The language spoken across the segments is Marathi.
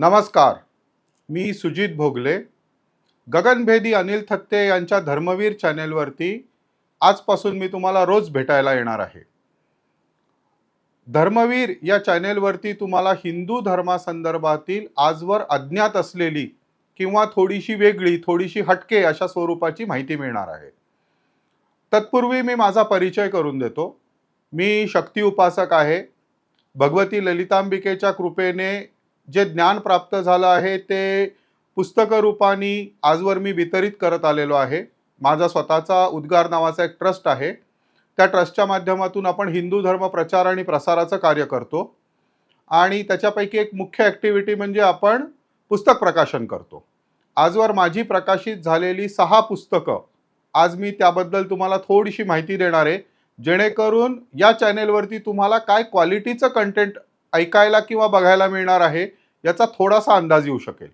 नमस्कार. मी सुजित भोगले. गगनभेदी अनिल थत्ते यांच्या धर्मवीर चॅनेलवरती आजपासून मी तुम्हाला रोज भेटायला येणार आहे. धर्मवीर या चॅनेलवरती तुम्हाला हिंदू धर्मासंदर्भातील आजवर अज्ञात असलेली किंवा थोडीशी वेगळी थोडीशी हटके अशा स्वरूपाची माहिती मिळणार आहे. तत्पूर्वी मी माझा परिचय करून देतो. मी शक्ती उपासक आहे. भगवती ललितांबिकेच्या कृपेने जे ज्ञान प्राप्त झालं आहे ते पुस्तक रूपाने आजवर मी वितरित करत आलेलो आहे. माझा स्वतःचा उद्गार नावाचा एक ट्रस्ट आहे. त्या ट्रस्टच्या माध्यमातून आपण हिंदू धर्म प्रचार आणि प्रसाराचं कार्य करतो आणि त्याच्यापैकी एक मुख्य ॲक्टिव्हिटी म्हणजे आपण पुस्तक प्रकाशन करतो. आजवर माझी प्रकाशित झालेली सहा पुस्तकं आज मी त्याबद्दल तुम्हाला थोडीशी माहिती देणार आहे. जेणेकरून या चॅनेलवरती तुम्हाला काय क्वालिटीचं कंटेंट ऐकायला किंवा बघायला मिळणार आहे याचा थोडासा अंदाज येऊ शकेल.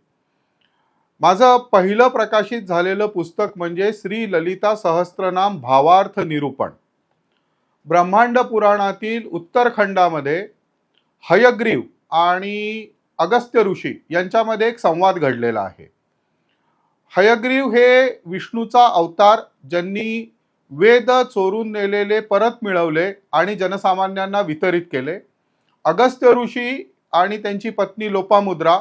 माझं पहिलं प्रकाशित झालेलं पुस्तक म्हणजे श्री ललिता सहस्त्रनाम भावार्थ निरूपण. ब्रह्मांड पुराणातील उत्तरखंडामध्ये हयग्रीव आणि अगस्त्य ऋषी यांच्यामध्ये एक संवाद घडलेला आहे. हयग्रीव हे विष्णूचा अवतार ज्यांनी वेद चोरून नेलेले परत मिळवले आणि जनसामान्यांना वितरित केले. अगस्त्य ऋषी आणि त्यांची पत्नी लोपामुद्रा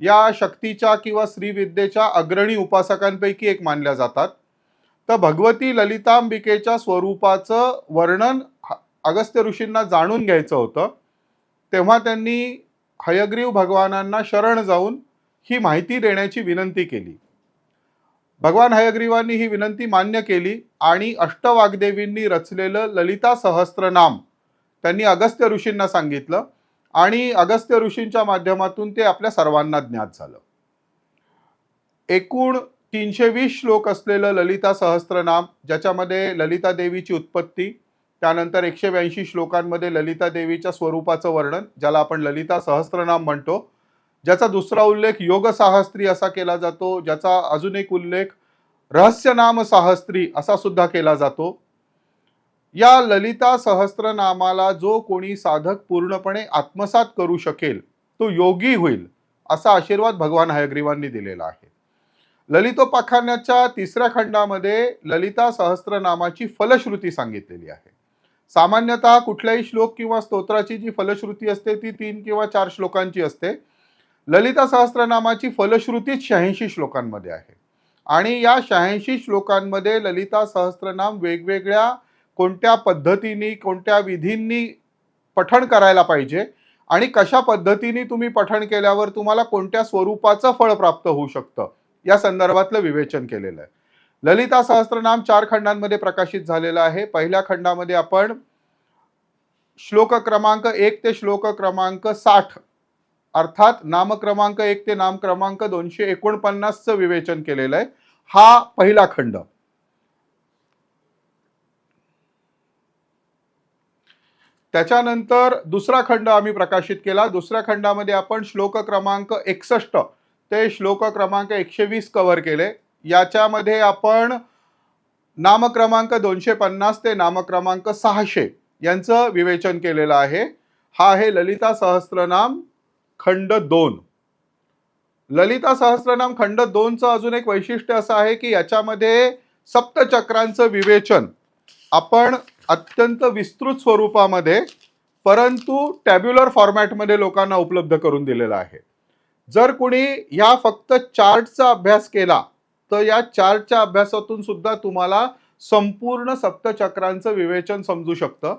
या शक्तीच्या किंवा श्रीविद्येच्या अग्रणी उपासकांपैकी एक मानल्या जातात. तर भगवती ललितांबिकेच्या स्वरूपाचं वर्णन ह- अगस्त्य ऋषींना जाणून घ्यायचं होतं. तेव्हा त्यांनी हयग्रीव भगवानांना शरण जाऊन ही माहिती देण्याची विनंती केली. भगवान हयग्रीवांनी ही विनंती मान्य केली आणि अष्टवाग्देवींनी रचलेलं ललिता सहस्त्रनाम त्यांनी अगस्त्य ऋषींना सांगितलं. आणि अगस्त्य ऋषींच्या माध्यमातून ते आपल्या सर्वांना ज्ञात झालं. एकूण तीनशे वीस श्लोक असलेलं ललिता सहस्त्रनाम ज्याच्यामध्ये ललिता देवीची उत्पत्ती त्यानंतर एकशे ब्याऐंशी श्लोकांमध्ये ललिता देवीच्या स्वरूपाचं वर्णन ज्याला आपण ललिता सहस्त्रनाम म्हणतो ज्याचा दुसरा उल्लेख योग साहस्त्री असा केला जातो ज्याचा अजून एक उल्लेख रहस्यनाम साहस्त्री असा सुद्धा केला जातो. या ललिता सहस्त्रनामाला जो कोणी साधक पूर्णपणे आत्मसात करू शकेल तो योगी होईल असा आशीर्वाद भगवान हयग्रीवांनी दिलेला आहे. ललितोपाखान्याच्या तिसऱ्या खंडामध्ये ललिता सहस्त्रनामाची फलश्रुती सांगितलेली आहे. सामान्यतः कुठल्याही श्लोक किंवा स्तोत्राची जी फलश्रुती असते ती तीन किंवा चार श्लोकांची असते. ललिता सहस्त्रनामाची फलश्रुती शहाऐंशी श्लोकांमध्ये आहे. आणि या शहाऐंशी श्लोकांमध्ये ललिता सहस्त्रनाम वेगवेगळ्या कोणत्या पद्धतीने कोणत्या विधींनी पठण करायला पाहिजे आणि कशा पद्धतीने तुम्ही पठण केल्यावर तुम्हाला कोणत्या स्वरूपाचं फळ प्राप्त होऊ शकतं? या संदर्भातलं विवेचन केलेलं आहे. ललिता सहस्त्रनाम चार खंडांमध्ये प्रकाशित झालेलं आहे. पहिल्या खंडामध्ये आपण श्लोक क्रमांक एक ते श्लोक क्रमांक साठ अर्थात नामक्रमांक एक ते नाम क्रमांक दोनशे एकोणपन्नासचं विवेचन केलेलं आहे. हा पहिला खंड. त्याच्यानंतर दुसरा खंड आम्ही प्रकाशित केला. दुसऱ्या खंडामध्ये आपण श्लोक क्रमांक एकसष्ट ते श्लोक क्रमांक एकशे वीस कव्हर केले. याच्यामध्ये आपण नामक्रमांक दोनशे पन्नास ते नामक्रमांक सहाशे यांचं विवेचन केलेलं आहे. हा आहे ललिता सहस्त्रनाम खंड दोन. ललिता सहस्त्रनाम खंड दोनचं अजून एक वैशिष्ट्य असं आहे की याच्यामध्ये सप्तचक्रांचं विवेचन आपण अत्यंत विस्तृत स्वरूपामध्ये परंतु टॅब्युलर फॉर्मॅटमध्ये लोकांना उपलब्ध करून दिलेला आहे. जर कोणी या फक्त चार्टचा अभ्यास केला तर या चार्टच्या अभ्यासातून सुद्धा तुम्हाला संपूर्ण सप्तचक्रांचं विवेचन समजू शकतं.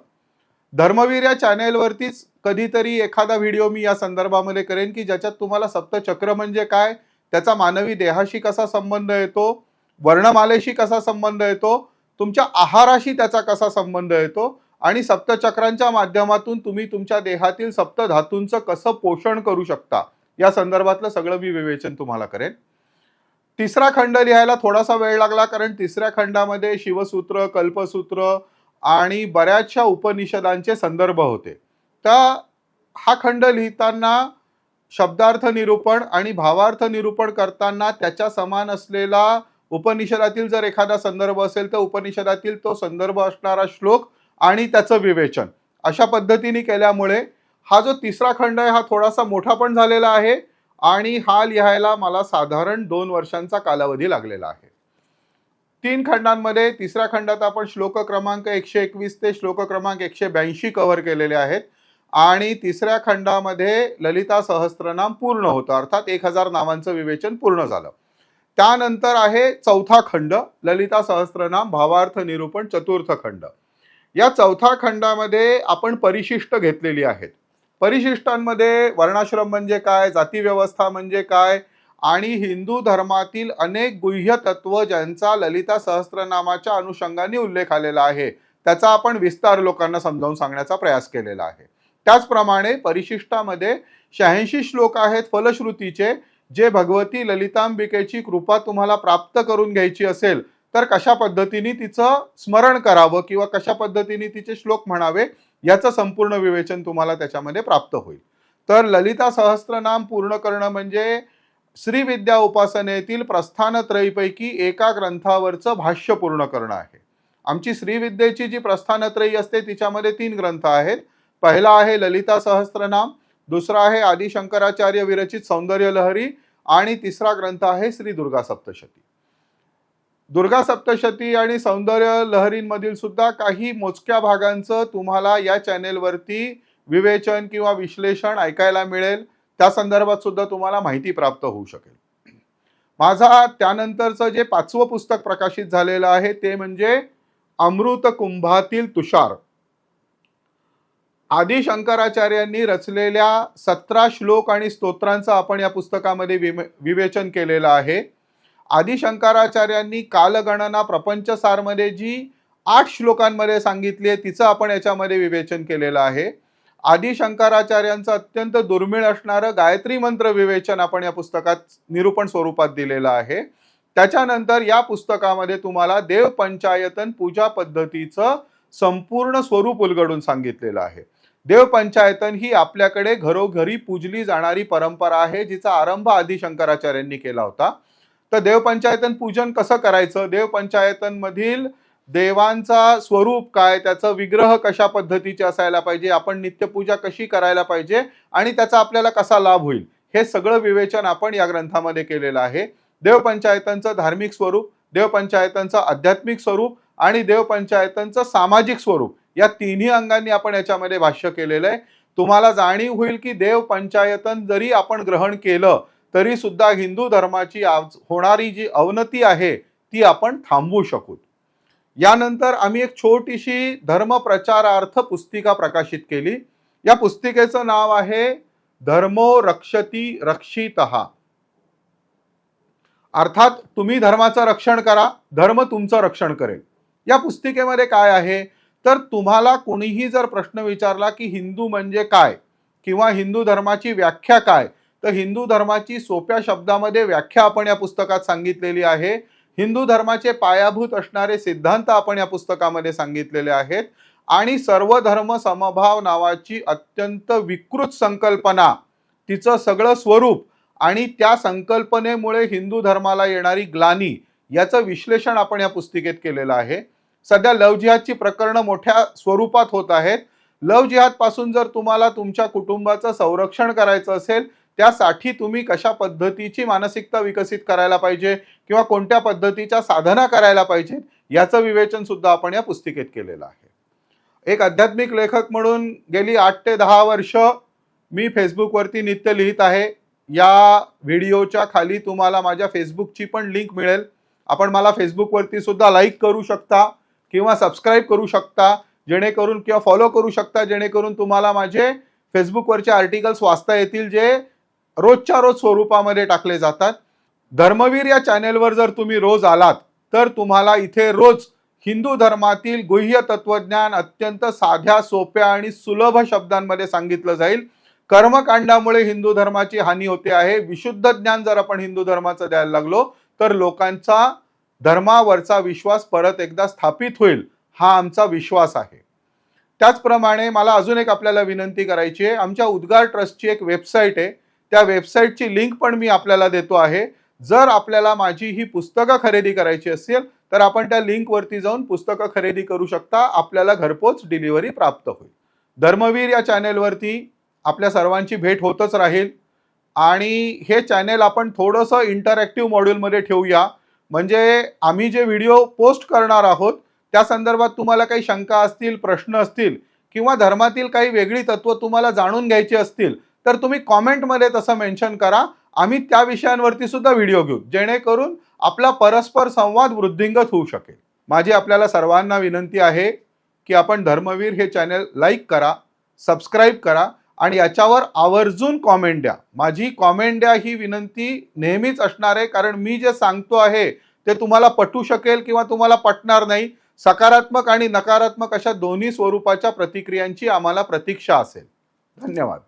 धर्मवीर या चॅनेलवरतीच कधीतरी एखादा व्हिडिओ मी या संदर्भामध्ये करेन की ज्याच्यात तुम्हाला सप्तचक्र म्हणजे काय त्याचा मानवी देहाशी कसा संबंध येतो वर्णमालेशी कसा संबंध येतो तुमच्या आहाराशी त्याचा कसा संबंध येतो? आणि सप्तचक्रांच्या माध्यमातून तुम्ही तुमच्या देहातील सप्तधातूंचं कसं पोषण करू शकता? या संदर्भातलं सगळं मी विवेचन तुम्हाला करेन. तिसरा खंड लिहायला थोडासा वेळ लागला कारण तिसऱ्या खंडामध्ये शिवसूत्र कल्पसूत्र आणि बऱ्याचशा उपनिषदांचे संदर्भ होते. तर हा खंड लिहिताना शब्दार्थ निरूपण आणि भावार्थ निरूपण करताना त्याच्या समान असलेला उपनिषदातील जर एखादा संदर्भ असेल तर उपनिषदातील तो संदर्भ असणारा श्लोक आणि त्याचं विवेचन अशा पद्धतीने केल्यामुळे हा जो तिसरा खंड आहे हा थोडासा मोठा पण झालेला आहे आणि हा लिहायला मला साधारण दोन वर्षांचा कालावधी लागलेला आहे. तीन खंडांमध्ये तिसऱ्या खंडात आपण श्लोक क्रमांक एकशे एकवीस ते श्लोक क्रमांक एकशे ब्याऐंशी कव्हर केलेले आहेत आणि तिसऱ्या खंडामध्ये ललिता सहस्त्रनाम पूर्ण होतं. अर्थात एक हजार नावांचं विवेचन पूर्ण झालं. त्यानंतर आहे चौथा खंड ललिता सहस्त्रनाम भावार्थ निरूपण चतुर्थ खंड. या चौथा खंडामध्ये आपण परिशिष्ट घेतलेली आहेत. परिशिष्टांमध्ये वर्णाश्रम म्हणजे काय जाती व्यवस्था म्हणजे काय आणि हिंदू धर्मातील अनेक गुह्य तत्व ज्यांचा ललिता सहस्त्रनामाच्या अनुषंगाने उल्लेख आलेला आहे त्याचा आपण विस्तार लोकांना समजावून सांगण्याचा प्रयास केलेला आहे. त्याचप्रमाणे परिशिष्टामध्ये शहाऐंशी श्लोक आहेत फलश्रुतीचे जे भगवती ललितांबिकेची कृपा तुम्हाला प्राप्त करून घ्यायची असेल तर कशा पद्धतीने तिचं स्मरण करावं किंवा कशा पद्धतीने तिचे श्लोक म्हणावे याचं संपूर्ण विवेचन तुम्हाला त्याच्यामध्ये प्राप्त होईल. तर ललिता सहस्त्रनाम पूर्ण करणं म्हणजे श्रीविद्या उपासनेतील प्रस्थानत्रयीपैकी एका ग्रंथावरचं भाष्य पूर्ण करणं आहे. आमची श्रीविद्येची जी प्रस्थानत्रयी असते तिच्यामध्ये तीन ग्रंथ आहेत. पहिला आहे ललिता सहस्त्रनाम दुसरा आहे आदिशंकराचार्य विरचित सौंदर्य लहरी आणि तिसरा ग्रंथ आहे श्री दुर्गा सप्तशती. दुर्गा सप्तशती आणि सौंदर्य लहरींमधील सुद्धा काही मोजक्या भागांचं तुम्हाला या चॅनेलवरती विवेचन किंवा विश्लेषण ऐकायला मिळेल. त्या संदर्भात सुद्धा तुम्हाला माहिती प्राप्त होऊ शकेल. माझा त्यानंतरचं जे पाचवं पुस्तक प्रकाशित झालेलं आहे ते म्हणजे अमृत कुंभातील तुषार. आदी शंकराचार्यांनी रचलेल्या सतरा श्लोक आणि स्तोत्रांचं आपण या पुस्तकामध्ये विमे- विवेचन केलेलं आहे. आदी शंकराचार्यांनी कालगणना प्रपंचसारमध्ये जी आठ श्लोकांमध्ये सांगितली आहे तिचं आपण याच्यामध्ये विवेचन केलेलं आहे. आदी शंकराचार्यांचं अत्यंत दुर्मिळ असणारं गायत्री मंत्र विवेचन आपण या पुस्तकात निरूपण स्वरूपात दिलेलं आहे. त्याच्यानंतर या पुस्तकामध्ये तुम्हाला देव पंचायतन पूजा पद्धतीचं संपूर्ण स्वरूप उलगडून सांगितलेलं आहे. देवपंचायतन ही आपल्याकडे घरोघरी पूजली जाणारी परंपरा आहे जिचा आरंभ आदी शंकराचार्यांनी केला होता. तर देवपंचायतन पूजन कसं करायचं? देवपंचायतन मधील देवांचा स्वरूप काय? त्याचं विग्रह कशा पद्धतीचे असायला पाहिजे? आपण नित्यपूजा कशी करायला पाहिजे? आणि त्याचा आपल्याला कसा लाभ होईल? हे सगळं विवेचन आपण या ग्रंथामध्ये केलेलं आहे. देवपंचायतांचं धार्मिक स्वरूप देवपंचायतांचं आध्यात्मिक स्वरूप आणि देवपंचायतांचं सामाजिक स्वरूप या तिन्ही अंगांनी आपण याच्यामध्ये भाष्य केलेलं आहे. तुम्हाला जाणीव होईल की देव पंचायतन जरी आपण ग्रहण केलं तरी सुद्धा हिंदू धर्माची आज होणारी जी अवनती आहे ती आपण थांबवू शकू. यानंतर आम्ही एक छोटीशी धर्म प्रचारार्थ पुस्तिका प्रकाशित केली. या पुस्तिकेचं नाव आहे धर्मो रक्षती रक्षित. अर्थात तुम्ही धर्माचं रक्षण करा धर्म तुमचं रक्षण करेल. या पुस्तिकेमध्ये काय आहे? तर तुम्हाला कोणीही जर प्रश्न विचारला की हिंदू म्हणजे काय किंवा हिंदू धर्माची व्याख्या काय तर हिंदू धर्माची सोप्या शब्दामध्ये व्याख्या आपण या पुस्तकात सांगितलेली आहे. हिंदू धर्माचे पायाभूत असणारे सिद्धांत आपण या पुस्तकामध्ये सांगितलेले आहेत. आणि सर्व धर्म समभाव नावाची अत्यंत विकृत संकल्पना तिचं सगळं स्वरूप आणि त्या संकल्पनेमुळे हिंदू धर्माला येणारी ग्लानी याचं विश्लेषण आपण या पुस्तिकेत केलेलं आहे. सध्या लव जिहादची प्रकरणं मोठ्या स्वरूपात होत आहेत. लव जिहादपासून जर तुम्हाला तुमच्या कुटुंबाचं संरक्षण करायचं असेल त्यासाठी तुम्ही कशा पद्धतीची मानसिकता विकसित करायला पाहिजे किंवा कोणत्या पद्धतीच्या साधना करायला पाहिजेत याचं विवेचन सुद्धा आपण या पुस्तिकेत केलेलं आहे. एक आध्यात्मिक लेखक म्हणून गेली आठ ते दहा वर्ष मी फेसबुकवरती नित्य लिहित आहे. या व्हिडिओच्या खाली तुम्हाला माझ्या फेसबुकची पण लिंक मिळेल. आपण मला फेसबुकवरती सुद्धा लाईक करू शकता. किंवा सबस्क्राईब करू शकता जेणेकरून किंवा फॉलो करू शकता जेणेकरून तुम्हाला माझे फेसबुकवरचे आर्टिकल्स वाचता येतील जे रोजच्या रोज स्वरूपामध्ये टाकले जातात. धर्मवीर या चॅनेलवर जर तुम्ही रोज आलात तर तुम्हाला इथे रोज हिंदू धर्मातील गुह्य तत्वज्ञान अत्यंत साध्या सोप्या आणि सुलभ शब्दांमध्ये सांगितलं जाईल. कर्मकांडामुळे हिंदू धर्माची हानी होते आहे. विशुद्ध ज्ञान जर आपण हिंदू धर्माचं द्यायला लागलो तर लोकांचा धर्मावरचा विश्वास परत एकदा स्थापित होईल हा आमचा विश्वास आहे. त्याचप्रमाणे मला अजून एक आपल्याला विनंती करायची आहे. आमच्या उद्गार ट्रस्टची एक वेबसाईट आहे. त्या वेबसाईटची लिंक पण मी आपल्याला देतो आहे. जर आपल्याला माझी ही पुस्तकं खरेदी करायची असेल तर आपण त्या लिंकवरती जाऊन पुस्तकं खरेदी करू शकता. आपल्याला घरपोच डिलिव्हरी प्राप्त होईल. धर्मवीर या चॅनेलवरती आपल्या सर्वांची भेट होतच राहील. आणि हे चॅनेल आपण थोडंसं इंटरॅक्टिव्ह मॉड्यूलमध्ये ठेवूया. म्हणजे आम्ही जे व्हिडिओ पोस्ट करणार आहोत त्या संदर्भात तुम्हाला काही शंका असतील प्रश्न असतील किंवा धर्मातील काही वेगळी तत्व तुम्हाला जाणून घ्यायची असतील तर तुम्ही कॉमेंटमध्ये तसं मेन्शन करा. आम्ही त्या विषयांवरती सुद्धा व्हिडिओ घेऊ जेणेकरून आपला परस्पर संवाद वृद्धिंगत होऊ शकेल. माझी आपल्याला सर्वांना विनंती आहे की आपण धर्मवीर हे चॅनल लाईक करा सबस्क्राईब करा आणि याच्यावर आवर्जून कॉमेंट द्या. माझी कॉमेंट द्या ही विनंती नेहमीच असणार आहे कारण मी जे सांगतो आहे ते तुम्हाला पटू शकेल किंवा तुम्हाला पटणार नाही. सकारात्मक आणि नकारात्मक अशा दोन्ही स्वरूपाच्या प्रतिक्रियांची आम्हाला प्रतीक्षा असेल. धन्यवाद.